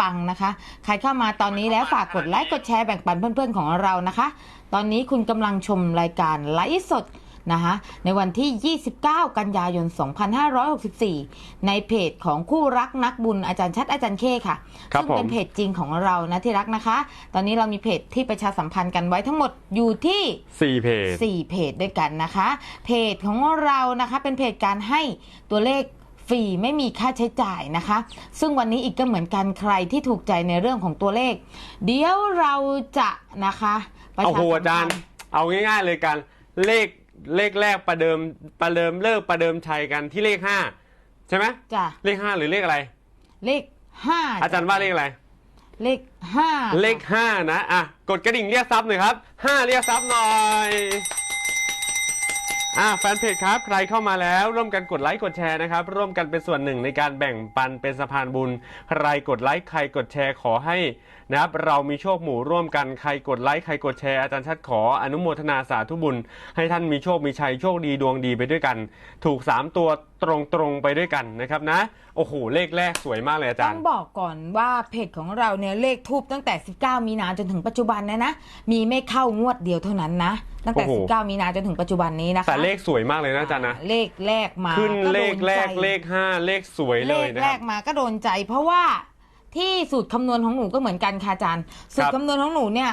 ปังนะคะ ใครเข้ามาตอนนี้แล้วฝากกดไลค์กดแชร์แบ่งปันเพื่อนๆของเรานะคะ ตอนนี้คุณกำลังชมรายการไลฟ์สดนะคะในวันที่ 29 กันยายน 2564 ในเพจของคู่รักนักบุญอาจารย์ชัดอาจารย์เคค่ะครับซึ่งเป็นผมเพจจริงของเรานะที่รักนะคะ ตอนนี้เรามีเพจที่ประชาสัมพันธ์กันไว้ทั้งหมดอยู่ที่สี่เพจ 4 เพจด้วยกันนะคะ เพจของเรานะคะเป็นเพจการให้ตัวเลข ฟรีไม่มีค่าใช้จ่ายนะคะ ซึ่งวันนี้อีกก็เหมือนกันใครที่ถูกใจในเรื่องของตัวเลข เดี๋ยวเราจะนะคะประเอาชาโหสัมอาจาพัรนย์ธ์เอาง่ายๆเลยกันเลขเลขแรกประเดิมประเดิมเลิกประเดิมชัยกันที่เลขห้าใช่ไหมจ้ะเลขห้าหรือเลขอะไร เลขห้าอาจารย์ว่าเลขอะไร เลขห้าเลขห้านะอะกดกระดิ่งเรียกซับหน่อยครับห้าเรียกซับหน่อย อ่าแฟนเพจครับ ใครเข้ามาแล้ว ร่วมกันกดไลค์กดแชร์นะครับ ร่วมกันเป็นส่วนหนึ่งในการแบ่งปันเป็นสะพานบุญ ใครกดไลค์ใครกดแชร์ขอให้นะครับเรามีโชคหมู่ร่วมกันใครกดไลค์ใครกดแชร์อาจารย์ชัดขออนุโมทนาสาธุบุญ ให้ท่านมีโชคมีชัยโชคดีดวงดีไปด้วยกัน ถูก 3 ตัวตรงๆไปด้วยกันนะครับนะ โอ้โห เลขแรกสวยมากเลยอาจารต้อย์งบอกก่อนว่าเพจของเราเนี่ยเลขทูบตั้งแต่ 19 มีนาจนถึงปัจจุบันนะนะ มีไม่เข้างวดเดียวเท่านั้นนะ ตั้งแต่ โอ้โห 19 มีนาจนถึงปัจจุบันนี้นะคะแต่เลขสวยมากเลยนะอาจารย์นะ เลขแรกมาขึ้นก็เลโดขนแรใจกเลขห้าเลขสวยเลยขนะแรครักบ มาก็โดนใจ เพราะว่าที่สูตรคำนวณของหนูก็เหมือนกันค่ะอาจารย์สูตครัรบคำนวณของหนูเนี่ย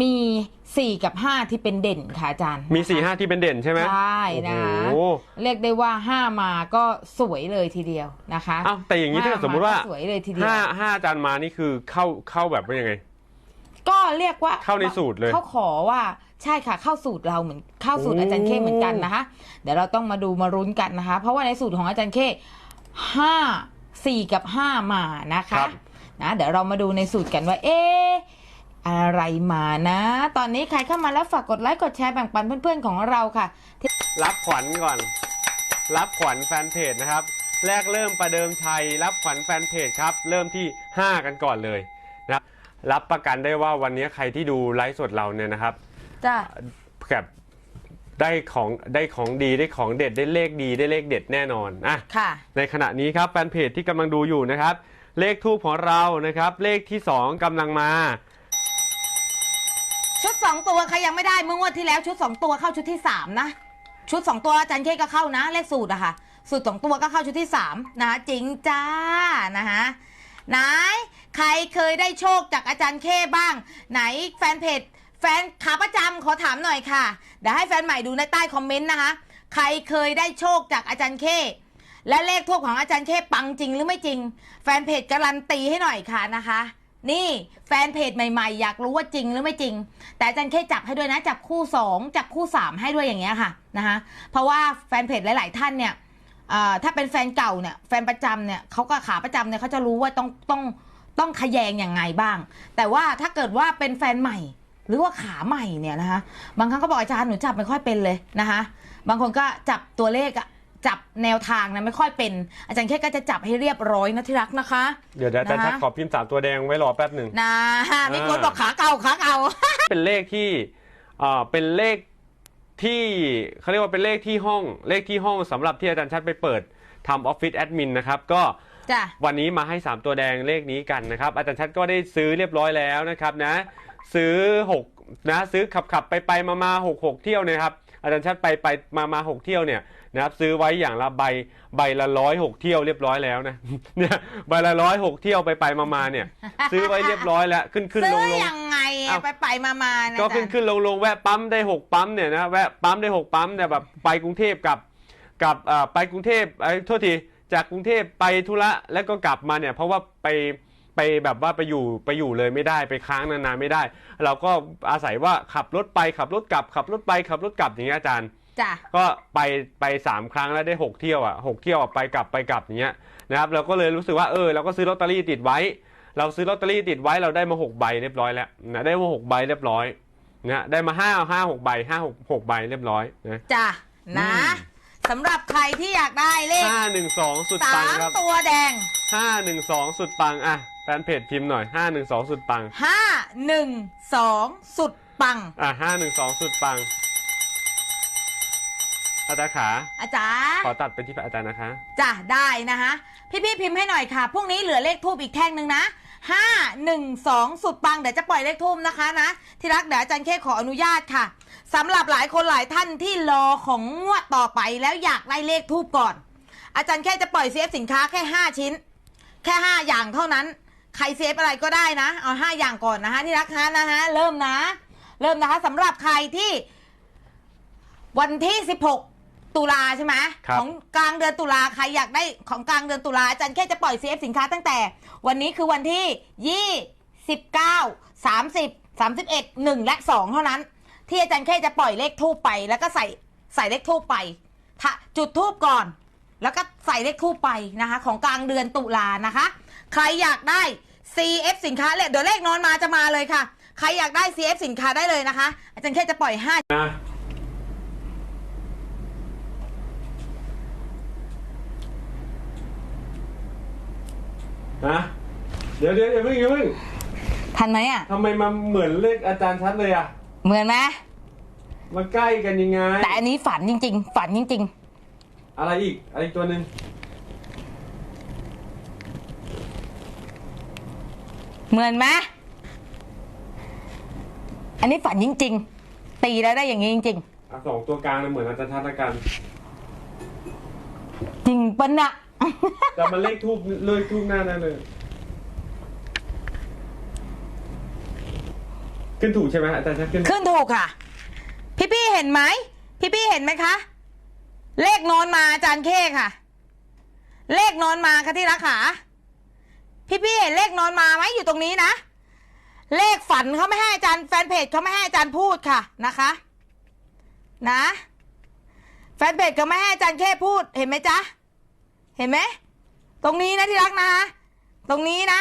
มี 4 กับ 5 ที่เป็นเด่นค่ะอาจารย์มีสี่ห้าที่เป็นเด่นใช่ไหม ใช่นะโอ้โห เรียกได้ว่า 5 มาก็สวยเลยทีเดียวนะคะอ้าวแต่อย่างนี้ถ้าเกิดสมมุติว่าก็สวยเลยทีเดียว ห้าห้าอาจารย์มานี่คือเข้าเข้าแบบว่ายังไง ก็เรียกว่าเข้าในสูตรเลยเขาขอว่าใช่ค่ะเข้าสูตรเราเหมือนเข้าสูตรโอ้ อาจารย์เข้เหมือนกันนะคะ เดี๋ยวเราต้องมาดูมารุ้นกันนะคะ เพราะว่าในสูตรของอาจารย์เข้ห้าสี่กับห้ามานะคะ นะเดี๋ยวเรามาดูในสูตรกันว่า เอ๊ะ อะไรมานะ ตอนนี้ใครเข้ามาแล้วฝากกดไลค์กดแชร์แบ่งปันเพื่อนๆของเราค่ะ รับขวัญก่อน รับขวัญแฟนเพจนะครับ แรกเริ่มประเดิมชัย รับขวัญแฟนเพจครับ เริ่มที่ 5 กันก่อนเลยนะครับรับประกันได้ว่าวันนี้ใครที่ดูไลฟ์สดเราเนี่ยนะครับจ้าแบบได้ของได้ของดีได้ของเด็ดได้เลขดีได้เลขเด็ดแน่นอนอะค่ะ ในขณะนี้ครับแฟนเพจที่กำลังดูอยู่นะครับ เลขทูปของเรานะครับ เลขที่ 2กำลังมา ชุด2ตัวใครยังไม่ได้เมื่องวดที่แล้วชุด2ตัวเข้าชุดที่3นะชุด2ตัวอาจารย์เคก็เข้านะเลขสูตรอะค่ะสูตรสองตัวก็เข้าชุดที่3นะคะจริงจ้านะคะไหนใครเคยได้โชคจากอาจารย์เคบ้าง ไหนแฟนเพจแฟนขาประจำขอถามหน่อยค่ะเดี๋ยวให้แฟนใหม่ดูในใต้คอมเมนต์นะคะใครเคยได้โชคจากอาจารย์เคและเลขทูปของอาจารย์เคปังจริงหรือไม่จริง แฟนเพจการันตีให้หน่อยค่ะนะคะ นี่แฟนเพจใหม่ๆ อยากรู้ว่าจริงหรือไม่จริง แต่อาจารย์เคจับให้ด้วยนะ จับคู่ 2 จับคู่ 3 ให้ด้วยอย่างเงี้ยค่ะนะคะเพราะว่าแฟนเพจหลาย ๆ ท่านเนี่ยถ้าเป็นแฟนเก่าเนี่ยแฟนประจำเนี่ยเขาก็ขาประจำเนี่ยเขาจะรู้ว่าต้องต้องต้องขยงอยังไงบ้าง แต่ว่าถ้าเกิดว่าเป็นแฟนใหม่ หรือว่าขาใหม่เนี่ยนะคะบางครั้งก็บอกอาจารย์หนูจับไม่ค่อยเป็นเลยนะคะบางคนก็จับตัวเลขอะ จับแนวทางนะไม่ค่อยเป็น อาจารย์แค่ก็จะจับให้เรียบร้อยนะที่รักนะคะ เดี๋ยวเดี๋ยวอาจารย์นะชัดขอพิมพ์สามตัวแดงไว้รอแป๊บหนึ่ง นะมีคนบอกขาเก่าขาเก่า เป็นเลขที่เอ่อเป็นเลขที่เขาเรียกว่าเป็นเลขที่ห้อง เลขที่ห้องสำหรับที่อาจารย์ชัดไปเปิดทำออฟฟิศแอดมินนะครับ ก็จ้ะ วันนี้มาให้ 3 ตัวแดงเลขนี้กันนะครับ อาจารย์ชัดก็ได้ซื้อเรียบร้อยแล้วนะครับนะ ซื้อ 6 นะ ซื้อขับขับไปไปมามาหกหกเที่ยวเนะครับ อาจารย์ชัดไปไปมามาหกเที่ยวเนี่ย นะครับซื้อไว้อย่างละใบใบละร้อยหกเที่ยวเรียบร้อยแล้วนะเนี่ยใบละร้อยหกเที่ยวไปไปมามาเนี่ย ซื้อไว้เรียบร้อยแล้วขึ้นขึ้นซื้ลองลง ยังไงอะอ้าว ไปไปมามานะก็ขึ้นอาจารย์ขึ้นลงลงแวะปั๊มได้หกปั๊มเนี่ยนะแวะปั๊มได้หกปั๊มเนี่ยแบบไปกรุงเทพกับกับเอ่อไปกรุงเทพไอ้ยโทษทีจากกรุงเทพไปธุระแล้วก็กลับมาเนี่ยเพราะว่าไปไปแบบว่าไปอยู่ไปอยู่เลยไม่ได้ไปค้างนานๆไม่ได้ เราก็อาศัยว่าขับรถไปขับรถกลับขับรถไปขับรถกลับอย่างเงี้ยอาจารย์ จ้ะก็ไปไปสามครั้งแล้วได้หกเที่ยวอะหกเที่ยวอะไปกลับไปกลับอย่างเงี้ยนะครับเราก็เลยรู้สึกว่าเออเราก็ซื้อลอตเตอรี่ติดไว้ เราซื้อลอตเตอรี่ติดไว้เราได้มาหกใบเรียบร้อยแล้วนะได้มาหกใบเรียบร้อยนะได้มาห้าห้าหกใบห้าหกหกใบเรียบร้อยนะ จ้ะนะอืม สำหรับใครที่อยากได้เลขห้าหนึ่งสองสุดสาปังมครับตัวแดง ห้าหนึ่งสองสุดปังอะแฟนเพจพิมพ์หน่อยห้าหนึ่งสองสุดปัง ห้าหนึ่งสองสุดปัง อะห้าหนึ่งสองสุดปัง อาจารย์ขาอาจารย์ขอตัดไปที่อาจารย์นะคะจ้ะได้นะคะพี่ๆพิมพ์ให้หน่อยค่ะพรุ่งนี้เหลือเลขทูบอีกแท่งหนึ่งนะ512สุดปังเดี๋ยวจะปล่อยเลขทุ่มนะคะนะ ที่รักเดี๋ยวอาจารย์เคขออนุญาตค่ะสำหรับหลายคนหลายท่านที่รอของงวดต่อไปแล้วอยากได้เลขทูบก่อน อาจารย์แค่จะปล่อยเซฟสินค้าแค่ 5 ชิ้น แค่ 5 อย่างเท่านั้น ใครเซฟอะไรก็ได้นะ เอา 5 อย่างก่อนนะคะที่รักนะนะฮะเริ่มนะ เริ่มนะคะสำหรับใครที่วันที่ 16 ตุลาใช่ไหมครับของกลางเดือนตุลาใครอยากได้ของกลางเดือนตุลาอาจารย์แค่จะปล่อย CF สินค้าตั้งแต่ วันนี้คือวันที่ 29 30 31 1 และ 2 เท่านั้น ที่อาจารย์แค่จะปล่อยเลขทูบไป แล้วก็ใส่ใส่เลขทูบไปถ้าจุดทูบก่อน แล้วก็ใส่เลขทูบไปนะคะ ของกลางเดือนตุลานะคะ ใครอยากได้ CF สินค้าเลยเดี๋ยวเลขนอนมาจะมาเลยค่ะ ใครอยากได้ CF สินค้าได้เลยนะคะ อาจารย์แค่จะปล่อย5นะ นะเดี๋ยวเดี๋ยวอย่าเพิ่งอย่าเพิ่งทันไหมอะ ทำไมมันเหมือนเลขอาจารย์ชัดเลยอะเหมือนไหมมันใกล้กันยังไง แต่อันนี้ฝันจริง ๆ ฝันจริง อะไรอีกอะไรอีกตัวหนึ่งๆ เหมือนไหมอันนี้ฝันจริง ๆ ตีแล้วได้อย่างนี้จริง อะสองตัวกลางน่ะเหมือนอาจารย์ชัดละกัน ๆ จริงปะนะ แต่มันเลขทูบเลขทูบหน้านั่นเลยขึ้นถูกใช่ไหมอาจารย์ชัดขึ้นขึ้นถูกค่ะ พี่ๆเห็นไหมพี่ๆเห็นไหมคะ เลขนอนมาอาจารย์เคค่ะ เลขนอนมาค่ะที่รักขาพี่ๆเห็นเลขนอนมาไหมอยู่ตรงนี้นะเลขฝันเขาไม่ให้อาจารย์แฟนเพจเขาไม่ให้อาจารย์พูดค่ะนะคะ นะ แฟนเพจเขาไม่ให้อาจารย์แค่พูดเห็นไหมจ๊ะ เห็นไหม ตรงนี้นะที่รักนะ ตรงนี้นะ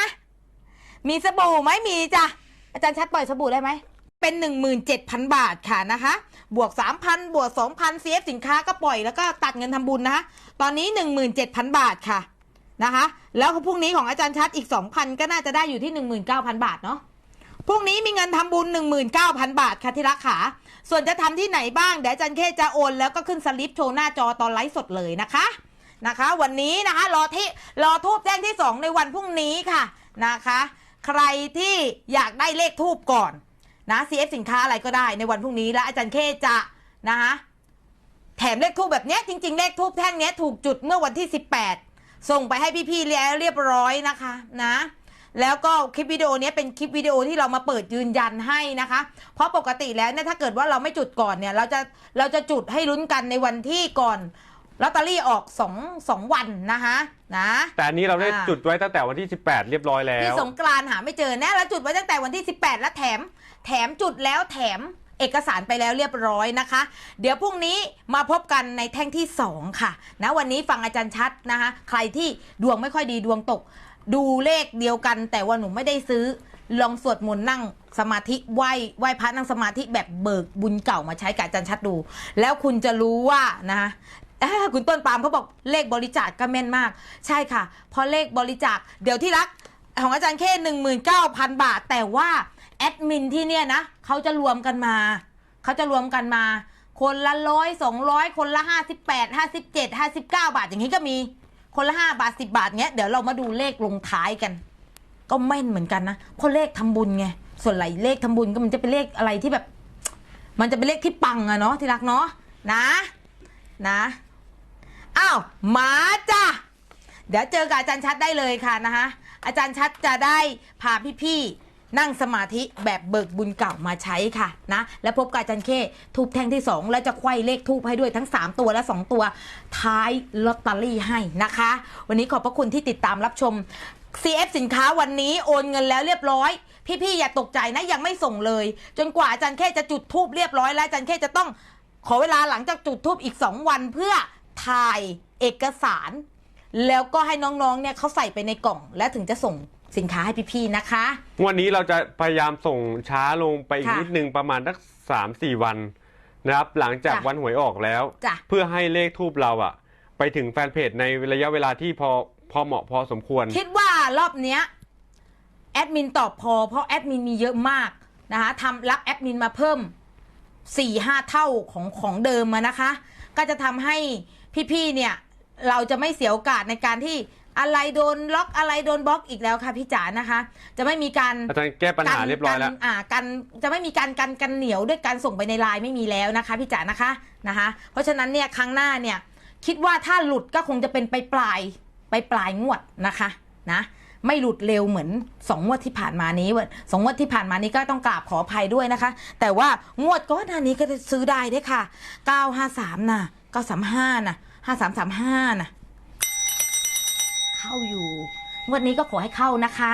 มีสบู่ไหมมีจ้ะ อาจารย์ชัดปล่อยสบู่ได้ไหม เป็น 17,000 บาทค่ะนะคะ บวก 3,000 บวก 2,000 CF สินค้าก็ปล่อยแล้วก็ตัดเงินทำบุญนะคะ ตอนนี้ 17,000 บาทค่ะนะคะ แล้วพรุ่งนี้ของอาจารย์ชัดอีก 2,000 ก็น่าจะได้อยู่ที่ 19,000 บาทเนาะพรุ่งนี้มีเงินทำบุญ 19,000 บาทค่ะที่รักขา ส่วนจะทำที่ไหนบ้าง เดี๋ยวอาจารย์เคจะโอน แล้วก็ขึ้นสลิปโชว์หน้าจอตอนไลฟ์สดเลยนะคะ นะคะ วันนี้นะคะรอที่รอทูบแจ้งที่ 2 ในวันพรุ่งนี้ค่ะนะคะ ใครที่อยากได้เลขทูบก่อนนะ CF สินค้าอะไรก็ได้ในวันพรุ่งนี้และอาจารย์เคจะนะคะแถมเลขทูบแบบนี้จริง ๆ เลขทูบแท่งนี้ถูกจุดเมื่อวันที่ 18 ส่งไปให้พี่ๆแล้วเรียบร้อยนะคะนะแล้วก็คลิปวิดีโอนี้เป็นคลิปวิดีโอที่เรามาเปิดยืนยันให้นะคะ เพราะปกติแล้วเนี่ยถ้าเกิดว่าเราไม่จุดก่อนเนี่ยเราจะเราจะจุดให้ลุ้นกันในวันที่ก่อน ลอตเตอรี่ออกสองสองวันนะคะนะแต่อันนี้เราได้อ่าจุดไว้ตั้งแต่วันที่ 18 เรียบร้อยแล้พี่วสงกรานต์หาไม่เจอแน่แล้วจุดไว้ตั้งแต่วันที่ 18 แล้วแถม แถมจุดแล้วแถมเอกสารไปแล้วเรียบร้อยนะคะ เดี๋ยวพรุ่งนี้มาพบกันในแท่งที่ 2 ค่ะนะวันนี้ฟังอาจารย์ชัดนะคะ ใครที่ดวงไม่ค่อยดีดวงตก ดูเลขเดียวกัน แต่ว่าหนูไม่ได้ซื้อ ลองสวดมนต์นั่งสมาธิไหว้ไหว้พระนั่งสมาธิแบบเบิกบุญเก่ามาใช้กับอาจารย์ชัดดู แล้วคุณจะรู้ว่านะคะอ่าคุณต้นปาล์มเขาบอกเลขบริจาคก็แม่นมาก ใช่ค่ะ เพราะเลขบริจาคเดี๋ยวที่รักของอาจารย์เคหนึ่งหมื่นเก้าพันบาท แต่ว่าแอดมินที่เนี่ยนะเขาจะรวมกันมาเขาจะรวมกันมา คนละร้อยสองร้อยคนละห้าสิบแปดห้าสิบเจ็ดห้าสิบเก้าบาทอย่างนี้ก็มีคนละห้าบาทสิบาทเนี้ยเดี๋ยวเรามาดูเลขลงท้ายกัน ก็แม่นเหมือนกันนะเพราะเลขทำบุญไงส่วนไหลเลขทำบุญก็มันจะเป็นเลขอะไรที่แบบ มันจะเป็นเลขที่ปังอะเนาะที่รักเนาะนะ นะอ้าวมาจ้ะเดี๋ยวเจอกับอาจารย์ชัดได้เลยค่ะนะคะอาจารย์ชัดจะได้พาพี่ๆนั่งสมาธิแบบเบิกบุญเก่ามาใช้ค่ะนะแล้วพบกับอาจารย์เคทูบแท่งที่ 2 แล้วจะไขว้เลขทูบให้ด้วยทั้ง 3 ตัวและ 2 ตัวท้ายลอตเตอรี่ให้นะคะ วันนี้ขอบพระคุณที่ติดตามรับชม CF สินค้าวันนี้โอนเงินแล้วเรียบร้อย พี่ๆอย่าตกใจนะยังไม่ส่งเลย จนกว่าอาจารย์เคจะจุดทูบเรียบร้อยแล้วอาจารย์เคจะต้อง ขอเวลาหลังจากจุดทูบอีก 2 วันเพื่อถ่ายเอกสาร แล้วก็ให้น้องๆเนี่ยเขาใส่ไปในกล่อง แล้วถึงจะส่งสินค้าให้พี่ๆนะคะ วันนี้เราจะพยายามส่งช้าลงไปอีกค่ะนิดนึงประมาณสักสามสี่วันนะครับ หลังจากจ้ะวันหวยออกแล้ว จ้ะ เพื่อให้เลขทูบเราอะไปถึงแฟนเพจในระยะเวลาที่พอพอเหมาะพอสมควร คิดว่ารอบเนี้ยแอดมินตอบพอเพราะแอดมินมีเยอะมากนะคะทำรับแอดมินมาเพิ่ม 4ี่ห้าเท่าของของเดิมมานะคะ ก็จะทำให้พี่ๆเนี่ยเราจะไม่เสียโอกาสในการที่อะไรโดนล็อกอะไรโดนบล็อกอีกแล้วค่ะพี่จ๋านะคะ จะไม่มีการอาจารย์แก้ปัญหาเรียบร้อยแล้วกันอ่ากันจะไม่มีการกันกันเหนียวด้วยการส่งไปในไลน์ไม่มีแล้วนะคะพี่จ๋านะคะนะคะ เพราะฉะนั้นเนี่ยครั้งหน้าเนี่ยคิดว่าถ้าหลุดก็คงจะเป็นไปปลายไปปลายงวดนะคะนะ ไม่หลุดเร็วเหมือนสองงวดที่ผ่านมานี้เว้ยสองงวดที่ผ่านมานี้ก็ต้องกราบขออภัยด้วยนะคะ แต่ว่างวดก่อนหน้านี้ก็จะซื้อได้เด้อค่ะ 953น่ะ935น่ะ5335น่ะเข้าอยู่ งวดนี้ก็ขอให้เข้านะคะ